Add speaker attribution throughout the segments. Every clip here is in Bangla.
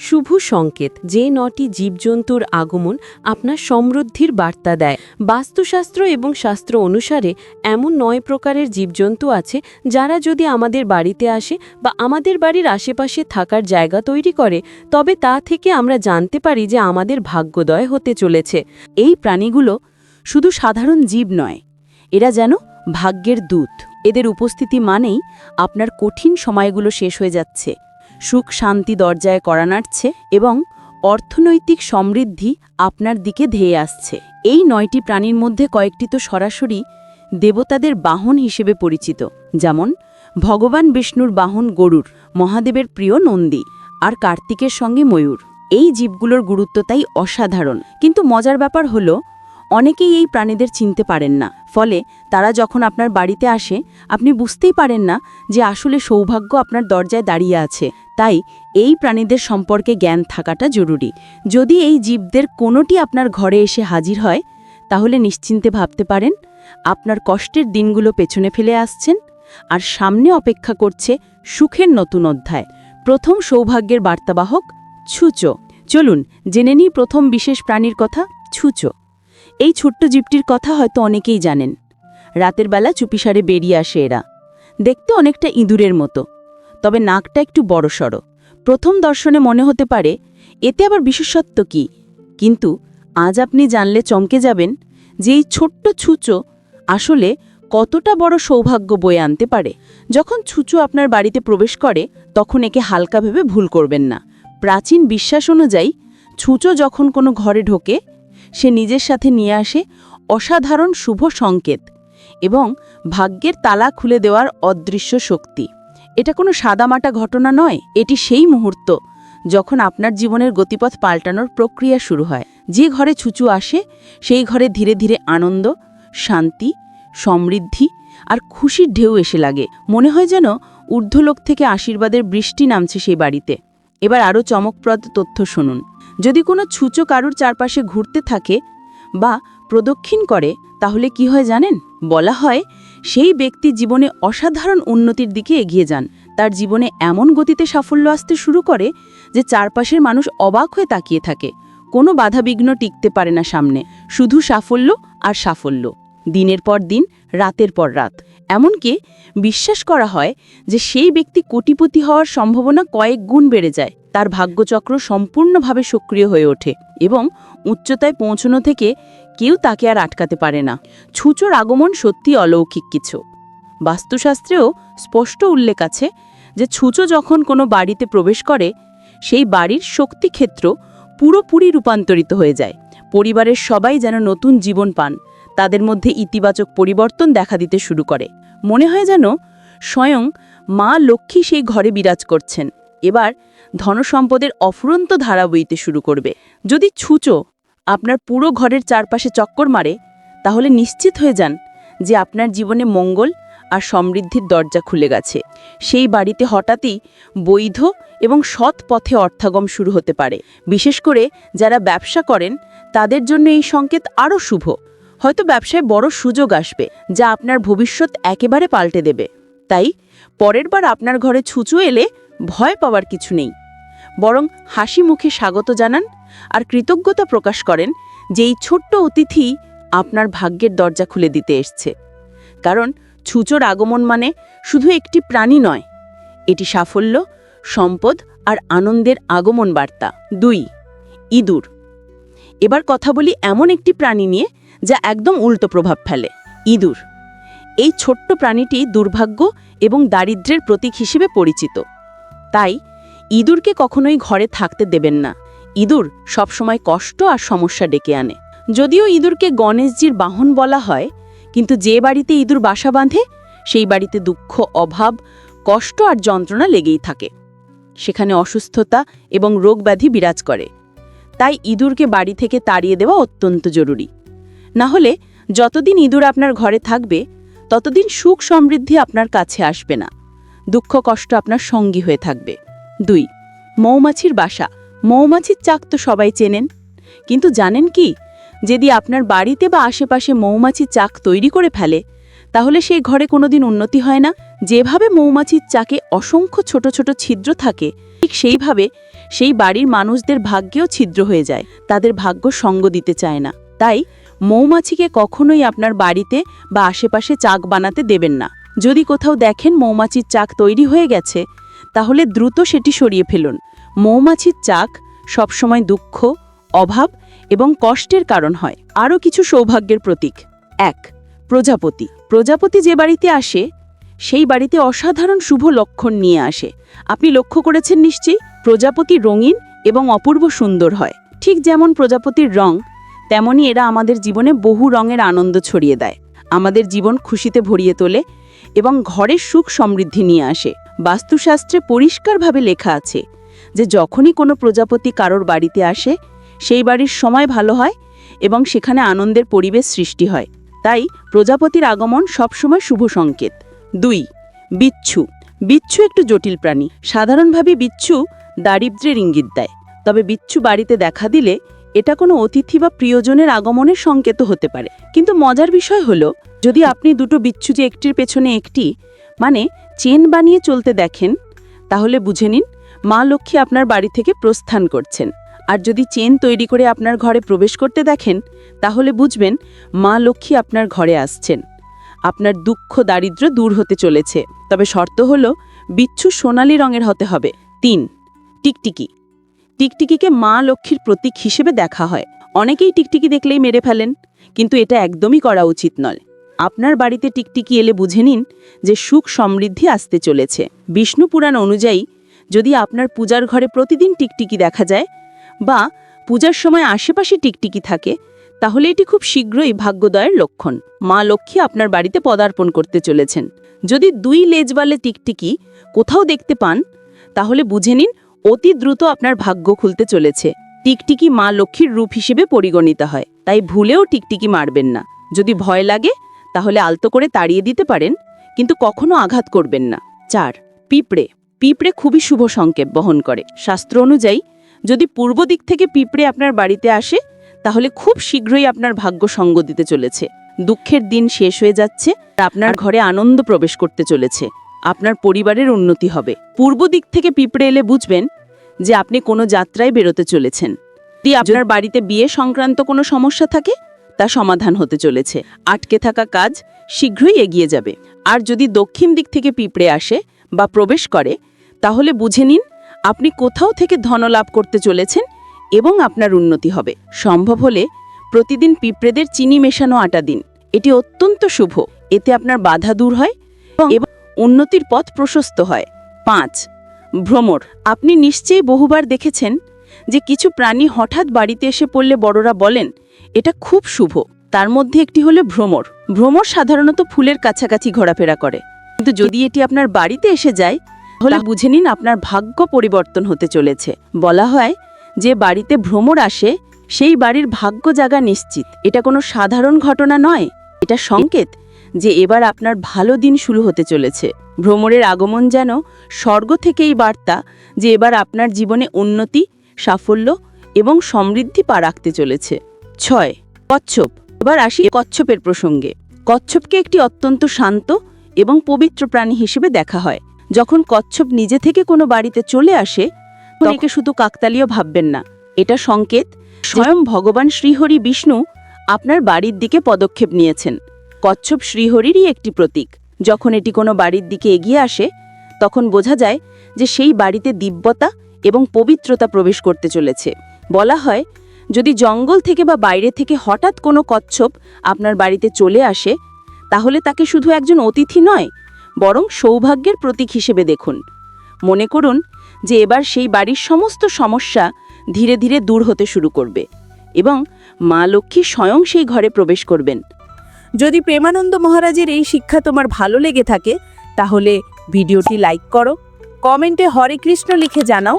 Speaker 1: শুভ সংকেত, যে নটি জীবজন্তুর আগমন আপনার সমৃদ্ধির বার্তা দেয়। বাস্তুশাস্ত্র এবং শাস্ত্র অনুসারে এমন নয় প্রকারের জীবজন্তু আছে যারা যদি আমাদের বাড়িতে আসে বা আমাদের বাড়ির আশেপাশে থাকার জায়গা তৈরি করে, তবে তা থেকে আমরা জানতে পারি যে আমাদের ভাগ্যোদয় হতে চলেছে।
Speaker 2: এই প্রাণীগুলো শুধু সাধারণ জীব নয়, এরা যেন ভাগ্যের দূত। এদের উপস্থিতি মানেই আপনার কঠিন সময়গুলো শেষ হয়ে যাচ্ছে। সুখ শান্তি দরজায় করা নাড়ছে এবং অর্থনৈতিক সমৃদ্ধি আপনার দিকে ধেয়ে আসছে। এই নয়টি প্রাণীর মধ্যে কয়েকটি তো সরাসরি দেবতাদের বাহন হিসেবে পরিচিত, যেমন ভগবান বিষ্ণুর বাহন গরুর, মহাদেবের প্রিয় নন্দী, আর কার্তিকের সঙ্গে ময়ূর। এই জীবগুলোর গুরুত্ব তাই অসাধারণ। কিন্তু মজার ব্যাপার হলো অনেকেই এই প্রাণীদের চিনতে পারেন না। ফলে তারা যখন আপনার বাড়িতে আসে, আপনি বুঝতেই পারেন না যে আসলে সৌভাগ্য আপনার দরজায় দাঁড়িয়ে আছে। তাই এই প্রাণীদের সম্পর্কে জ্ঞান থাকাটা জরুরি। যদি এই জীবদের কোনোটি আপনার ঘরে এসে হাজির হয়, তাহলে নিশ্চিন্তে ভাবতে পারেন, আপনার কষ্টের দিনগুলো পেছনে ফেলে আসছেন আর সামনে অপেক্ষা করছে সুখের নতুন অধ্যায়। প্রথম সৌভাগ্যের বার্তাবাহক ছুচো। চলুন, জেনে নিই প্রথম বিশেষ প্রাণীর কথা, ছুচো। এই ছোট্ট জীবটির কথা হয়তো অনেকেই জানেন। রাতের বেলা চুপিসারে বেরিয়ে আসে এরা। দেখতে অনেকটা ইঁদুরের মতো। তবে নাকটা একটু বড়সড়। প্রথম দর্শনে মনে হতে পারে, এতে আবার বিশেষত্ব কি? কিন্তু আজ আপনি জানলে চমকে যাবেন যে এই ছোট্ট ছুঁচো আসলে কতটা বড় সৌভাগ্য বয়ে আনতে পারে। যখন ছুচো আপনার বাড়িতে প্রবেশ করে, তখন একে হালকা ভেবে ভুল করবেন না। প্রাচীন বিশ্বাস অনুযায়ী, ছুঁচো যখন কোনো ঘরে ঢোকে সে নিজের সাথে নিয়ে আসে অসাধারণ শুভ সংকেত এবং ভাগ্যের তালা খুলে দেওয়ার অদৃশ্য শক্তি। এটা কোনো সাদামাটা ঘটনা নয়, এটি সেই মুহূর্ত যখন আপনার জীবনের গতিপথ পাল্টানোর প্রক্রিয়া শুরু হয়। যে ঘরে ছুচু আসে, সেই ঘরে ধীরে ধীরে আনন্দ, শান্তি, সমৃদ্ধি আর খুশির ঢেউ এসে লাগে। মনে হয় যেন ঊর্ধ্বলোক থেকে আশীর্বাদের বৃষ্টি নামছে সেই বাড়িতে। এবার আরও চমকপ্রদ তথ্য শুনুন। যদি কোনো ছুচো কারুর চারপাশে ঘুরতে থাকে বা প্রদক্ষিণ করে, তাহলে কি হয় জানেন? বলা হয়, সেই ব্যক্তি জীবনে অসাধারণ উন্নতির দিকে এগিয়ে যান। তার জীবনে এমন গতিতে সাফল্য আসতে শুরু করে যে চারপাশের মানুষ অবাক হয়ে তাকিয়ে থাকে। কোনো বাধাবিঘ্ন টিকতে পারে না সামনে। শুধু সাফল্য আর সাফল্য। দিনের পর দিন, রাতের পর রাত। এমনকি বিশ্বাস করা হয় যে সেই ব্যক্তি কোটিপতি হওয়ার সম্ভাবনা কয়েক গুণ বেড়ে যায়। তার ভাগ্যচক্র সম্পূর্ণভাবে সক্রিয় হয়ে ওঠে এবং উচ্চতায় পৌঁছনো থেকে কেউ তাকে আর আটকাতে পারে না। ছুচোর আগমন সত্যি অলৌকিক কিছু। বাস্তুশাস্ত্রেও স্পষ্ট উল্লেখ আছে যে ছুচো যখন কোনো বাড়িতে প্রবেশ করে, সেই বাড়ির শক্তিক্ষেত্র পুরোপুরি রূপান্তরিত হয়ে যায়। পরিবারের সবাই যেন নতুন জীবন পান, তাদের মধ্যে ইতিবাচক পরিবর্তন দেখা দিতে শুরু করে। মনে হয় যেন স্বয়ং মা লক্ষ্মী সেই ঘরে বিরাজ করছেন। এবার ধনসম্পদের অফুরন্ত ধারা বইতে শুরু করবে। যদি ছুচো আপনার পুরো ঘরের চারপাশে চক্কর মারে, তাহলে নিশ্চিত হয়ে যান যে আপনার জীবনে মঙ্গল আর সমৃদ্ধির দরজা খুলে গেছে। সেই বাড়িতে হঠাৎই বৈধ এবং সৎ পথে অর্থাগম শুরু হতে পারে। বিশেষ করে যারা ব্যবসা করেন, তাদের জন্য এই সংকেত আরও শুভ। হয়তো ব্যবসায় বড় সুযোগ আসবে, যা আপনার ভবিষ্যৎ একেবারে পাল্টে দেবে। তাই পরের বার আপনার ঘরে ছুঁচু এলে ভয় পাওয়ার কিছু নেই। বরং হাসি মুখে স্বাগত জানান আর কৃতজ্ঞতা প্রকাশ করেন যে এই ছোট্ট অতিথি আপনার ভাগ্যের দরজা খুলে দিতে এসছে। কারণ ছুচোর আগমন মানে শুধু একটি প্রাণী নয়, এটি সাফল্য, সম্পদ আর আনন্দের আগমন বার্তা। দুই, ইঁদুর। এবার কথা বলি এমন একটি প্রাণী নিয়ে যা একদম উল্টো প্রভাব ফেলে, ইঁদুর। এই ছোট্ট প্রাণীটি দুর্ভাগ্য এবং দারিদ্র্যের প্রতীক হিসেবে পরিচিত। তাই ইঁদুরকে কখনোই ঘরে থাকতে দেবেন না। ইঁদুর সবসময় কষ্ট আর সমস্যা ডেকে আনে। যদিও ইঁদুরকে গণেশজির বাহন বলা হয়, কিন্তু যে বাড়িতে ইঁদুর বাসা বাঁধে, সেই বাড়িতে দুঃখ, অভাব, কষ্ট আর যন্ত্রণা লেগেই থাকে। সেখানে অসুস্থতা এবং রোগব্যাধি বিরাজ করে। তাই ইঁদুরকে বাড়ি থেকে তাড়িয়ে দেওয়া অত্যন্ত জরুরি। না হলে যতদিন ইঁদুর আপনার ঘরে থাকবে, ততদিন সুখ সমৃদ্ধি আপনার কাছে আসবে না। দুঃখ কষ্ট আপনার সঙ্গী হয়ে থাকবে। দুই, মৌমাছির বাসা। মৌমাছির চাক তো সবাই চেনেন। কিন্তু জানেন কি, যদি আপনার বাড়িতে বা আশেপাশে মৌমাছির চাক তৈরি করে ফেলে, তাহলে সেই ঘরে কোনোদিন উন্নতি হয় না। যেভাবে মৌমাছির চাকে অসংখ্য ছোট ছোট ছিদ্র থাকে, ঠিক সেইভাবে সেই বাড়ির মানুষদের ভাগ্যেও ছিদ্র হয়ে যায়। তাদের ভাগ্য সঙ্গ দিতে চায় না। তাই মৌমাছিকে কখনোই আপনার বাড়িতে বা আশেপাশে চাক বানাতে দেবেন না। যদি কোথাও দেখেন মৌমাছির চাক তৈরি হয়ে গেছে, তাহলে দ্রুত সেটি সরিয়ে ফেলুন। মৌমাছির চাক সবসময় দুঃখ, অভাব এবং কষ্টের কারণ হয়। আরও কিছু সৌভাগ্যের প্রতীক। এক, প্রজাপতি। প্রজাপতি যে বাড়িতে আসে, সেই বাড়িতে অসাধারণ শুভ লক্ষণ নিয়ে আসে। আপনি লক্ষ্য করেছেন নিশ্চয়ই? প্রজাপতি রঙিন এবং অপূর্ব সুন্দর হয়। ঠিক যেমন প্রজাপতির রং, তেমনি এরা আমাদের জীবনে বহু রঙের আনন্দ ছড়িয়ে দেয়। আমাদের জীবন খুশিতে ভরিয়ে তোলে এবং ঘরের সুখ সমৃদ্ধি নিয়ে আসে। বাস্তুশাস্ত্রে পরিষ্কারভাবে লেখা আছে যে যখনই কোনো প্রজাপতি কারোর বাড়িতে আসে, সেই বাড়ির সময় ভালো হয় এবং সেখানে আনন্দের পরিবেশ সৃষ্টি হয়। তাই প্রজাপতির আগমন সবসময় শুভ সংকেত। দুই, বিচ্ছু। বিচ্ছু একটু জটিল প্রাণী। সাধারণভাবে বিচ্ছু দারিদ্র্যের ইঙ্গিত দেয়। তবে বিচ্ছু বাড়িতে দেখা দিলে এটা কোনো অতিথি বা প্রিয়জনের আগমনের সংকেত হতে পারে। কিন্তু মজার বিষয় হলো, যদি আপনি দুটো বিচ্ছু যে একটির পেছনে একটি মানে চেন বানিয়ে চলতে দেখেন, তাহলে বুঝে নিন মা লক্ষ্মী আপনার বাড়ি থেকে প্রস্থান করছেন। আর যদি চেন তৈরি করে আপনার ঘরে প্রবেশ করতে দেখেন, তাহলে বুঝবেন মা লক্ষ্মী আপনার ঘরে আসছেন। আপনার দুঃখ দারিদ্র্য দূর হতে চলেছে। তবে শর্ত হলো, বিচ্ছু সোনালি রঙের হতে হবে। তিন, টিকটিকি। টিকটিকিকে মা লক্ষ্মীর প্রতীক হিসেবে দেখা হয়। অনেকেই টিকটিকি দেখলেই মেরে ফেলেন, কিন্তু এটা একদমই করা উচিত নয়। আপনার বাড়িতে টিকটিকি এলে বুঝে নিন যে সুখ সমৃদ্ধি আসতে চলেছে। বিষ্ণু পুরাণ অনুযায়ী, যদি আপনার পূজার ঘরে প্রতিদিন টিকটিকি দেখা যায় বা পূজার সময় আশেপাশে টিকটিকি থাকে, তাহলে এটি খুব শীঘ্রই ভাগ্যদয়ের লক্ষণ। মা লক্ষ্মী আপনার বাড়িতে পদার্পণ করতে চলেছেন। যদি দুই লেজবালে টিকটিকি কোথাও দেখতে পান, তাহলে বুঝে নিন অতি দ্রুত আপনার ভাগ্য খুলতে চলেছে। টিকটিকি মা লক্ষ্মীর রূপ হিসেবে পরিগণিত হয়। তাই ভুলেও টিকটিকি মারবেন না। যদি ভয় লাগে, তাহলে আলতো করে তাড়িয়ে দিতে পারেন, কিন্তু কখনো আঘাত করবেন না। চার, পিঁপড়ে। পিঁপড়ে খুবই শুভ সংকেত বহন করে। শাস্ত্র অনুযায়ী, যদি পূর্ব দিক থেকে পিঁপড়ে আপনার বাড়িতে আসে, তাহলে খুব শীঘ্রই আপনার ভাগ্য সঙ্গ দিতে চলেছে। দুঃখের দিন শেষ হয়ে যাচ্ছে আপনার ঘরে আনন্দ প্রবেশ করতে চলেছে। আপনার পরিবারের উন্নতি হবে। পূর্ব দিক থেকে পিঁপড়ে এলে বুঝবেন যে আপনি কোনো যাত্রায় বেরোতে চলেছেন। যদি আপনার বাড়িতে বিয়ে সংক্রান্ত কোনো সমস্যা থাকে, তা সমাধান হতে চলেছে। আটকে থাকা কাজ শীঘ্রই এগিয়ে যাবে। আর যদি দক্ষিণ দিক থেকে পিঁপড়ে আসে বা প্রবেশ করে, তাহলে বুঝে নিন আপনি কোথাও থেকে ধনলাভ করতে চলেছেন এবং আপনার উন্নতি হবে। সম্ভব হলে প্রতিদিন পিঁপড়েদের চিনি মেশানো আটা দিন। এটি অত্যন্ত শুভ। এতে আপনার বাধা দূর হয় এবং উন্নতির পথ প্রশস্ত হয়। পাঁচ, ভ্রমর, আপনি নিশ্চয়ই বহুবার দেখেছেন যে কিছু প্রাণী হঠাৎ বাড়িতে এসে পড়লে বড়রা বলেন, এটা খুব শুভ। তার মধ্যে একটি হলো ভ্রমর। ভ্রমর সাধারণত ফুলের কাছাকাছি ঘোরাফেরা করে। কিন্তু যদি এটি আপনার বাড়িতে এসে যায়, তাহলে বুঝে নিন আপনার ভাগ্য পরিবর্তন হতে চলেছে। বলা হয় যে বাড়িতে ভ্রমর আসে, সেই বাড়ির ভাগ্য জাগা নিশ্চিত। এটা কোনো সাধারণ ঘটনা নয়, এটা সংকেত। যে এবার আপনার ভালো দিন শুরু হতে চলেছে। ভ্রমণের আগমন যেন স্বর্গ থেকেই বার্তা যে এবার আপনার জীবনে উন্নতি, সাফল্য এবং সমৃদ্ধি পা রাখতে চলেছে। ছয়, কচ্ছপ। এবার আসি কচ্ছপের প্রসঙ্গে। কচ্ছপকে একটি অত্যন্ত শান্ত এবং পবিত্র প্রাণী হিসেবে দেখা হয়। যখন কচ্ছপ নিজে থেকে কোনো বাড়িতে চলে আসে একে শুধু কাকতালীয় ভাববেন না। এটা সংকেত স্বয়ং ভগবান শ্রীহরি বিষ্ণু আপনার বাড়ির দিকে পদক্ষেপ নিয়েছেন। কচ্ছপ শ্রীহরিরই একটি প্রতীক। যখন এটি কোনো বাড়ির দিকে এগিয়ে আসে, তখন বোঝা যায় যে সেই বাড়িতে দিব্যতা এবং পবিত্রতা প্রবেশ করতে চলেছে। বলা হয়, যদি জঙ্গল থেকে বা বাইরে থেকে হঠাৎ কোনো কচ্ছপ আপনার বাড়িতে চলে আসে, তাহলে তাকে শুধু একজন অতিথি নয়, বরং সৌভাগ্যের প্রতীক হিসেবে দেখুন। মনে করুন যে এবার সেই বাড়ির সমস্ত সমস্যা ধীরে ধীরে দূর হতে শুরু করবে এবং মা লক্ষ্মী স্বয়ং সেই ঘরে প্রবেশ করবেন।
Speaker 3: যদি প্রেমানন্দ মহারাজের এই শিক্ষা তোমার ভালো লেগে থাকে, তাহলে ভিডিওটি লাইক করো, কমেন্টে হরে কৃষ্ণ লিখে জানাও,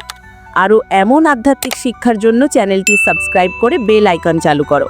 Speaker 3: আরও এমন আধ্যাত্মিক শিক্ষার জন্য চ্যানেলটি সাবস্ক্রাইব করে বেল আইকন চালু করো।